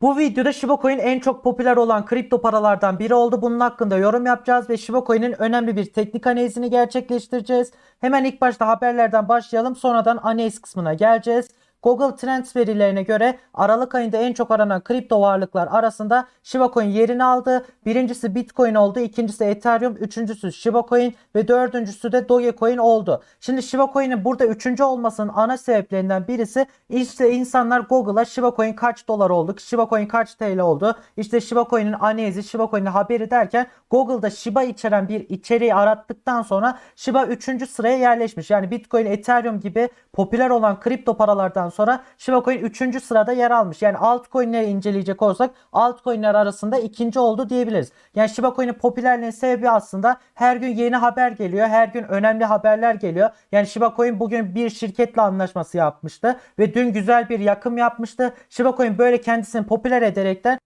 Bu videoda Shiba Coin en çok popüler olan kripto paralardan biri oldu. Bunun hakkında yorum yapacağız ve Shiba Coin'in önemli bir teknik analizini gerçekleştireceğiz. Hemen ilk başta haberlerden başlayalım. Sonradan analiz kısmına geleceğiz. Google Trends verilerine göre Aralık ayında en çok aranan kripto varlıklar arasında Shiba Coin yerini aldı. Birincisi Bitcoin oldu, ikincisi Ethereum, üçüncüsü Shiba Coin ve dördüncüsü de Dogecoin oldu. Şimdi Shiba Coin'in burada üçüncü olmasının ana sebeplerinden birisi işte insanlar Google'a Shiba Coin kaç dolar oldu, Shiba Coin kaç TL oldu, işte Shiba Coin'in analizi, Shiba Coin'in haberi derken Google'da Shiba içeren bir içeriği arattıktan sonra Shiba 3. sıraya yerleşmiş. Yani Bitcoin, Ethereum gibi popüler olan kripto paralardan sonra Shiba Coin 3. sırada yer almış. Yani altcoin'leri inceleyecek olsak altcoin'ler arasında ikinci oldu diyebiliriz. Yani Shiba Coin'in popülerliğinin sebebi aslında her gün yeni haber geliyor. Her gün önemli haberler geliyor. Yani Shiba Coin bugün bir şirketle anlaşması yapmıştı ve dün güzel bir yakım yapmıştı. Shiba Coin böyle kendisini popüler ederekten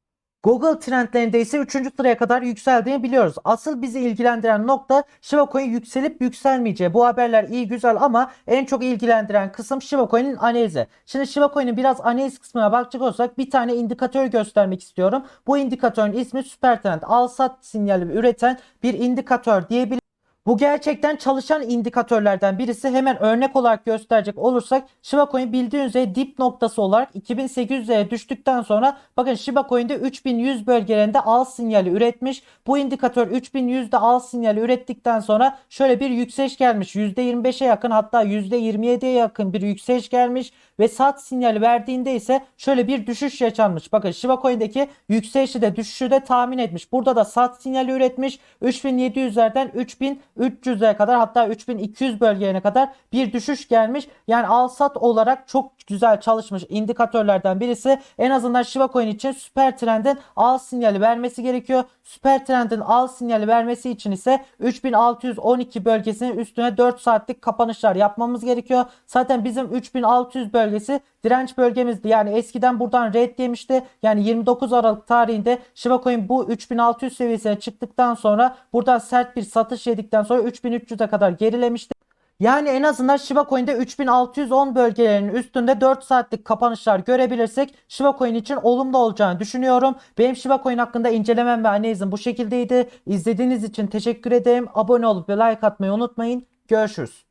Google trendlerinde ise 3. sıraya kadar yükseldiğini biliyoruz. Asıl bizi ilgilendiren nokta Shiba Coin yükselip yükselmeyeceği. Bu haberler iyi güzel ama en çok ilgilendiren kısım Shiba Coin'in analizi. Şimdi Shiba Coin'in biraz analiz kısmına bakacak olsak bir tane indikatör göstermek istiyorum. Bu indikatörün ismi Supertrend. Al sat sinyali üreten bir indikatör diyebiliriz. Bu gerçekten çalışan indikatörlerden birisi. Hemen örnek olarak gösterecek olursak Shiba Coin bildiğiniz üzere dip noktası olarak 2800'e düştükten sonra bakın Shiba Coin'de 3100 bölgelerinde al sinyali üretmiş. Bu indikatör 3100'de al sinyali ürettikten sonra şöyle bir yükseliş gelmiş. %25'e yakın hatta %27'ye yakın bir yükseliş gelmiş ve sat sinyali verdiğinde ise şöyle bir düşüş yaşanmış. Bakın Shiba Coin'deki yükselişi de düşüşü de tahmin etmiş. Burada da sat sinyali üretmiş. 3700'lerden 3300'e kadar hatta 3200 bölgelerine kadar bir düşüş gelmiş. Yani al sat olarak çok güzel çalışmış indikatörlerden birisi. En azından Shiba Coin için süper trendin al sinyali vermesi gerekiyor. Süper trendin al sinyali vermesi için ise 3612 bölgesinin üstüne 4 saatlik kapanışlar yapmamız gerekiyor. Zaten bizim 3600 bölgesi direnç bölgemizdi. Yani eskiden buradan red yemişti. Yani 29 Aralık tarihinde Shiba Coin bu 3600 seviyesine çıktıktan sonra buradan sert bir satış yedikten sonra 3300'e kadar gerilemişti. Yani en azından Shiba Coin'de 3610 bölgelerinin üstünde 4 saatlik kapanışlar görebilirsek Shiba Coin için olumlu olacağını düşünüyorum. Benim Shiba Coin hakkında incelemem ve analizim bu şekildeydi. İzlediğiniz için teşekkür ederim. Abone olup ve like atmayı unutmayın. Görüşürüz.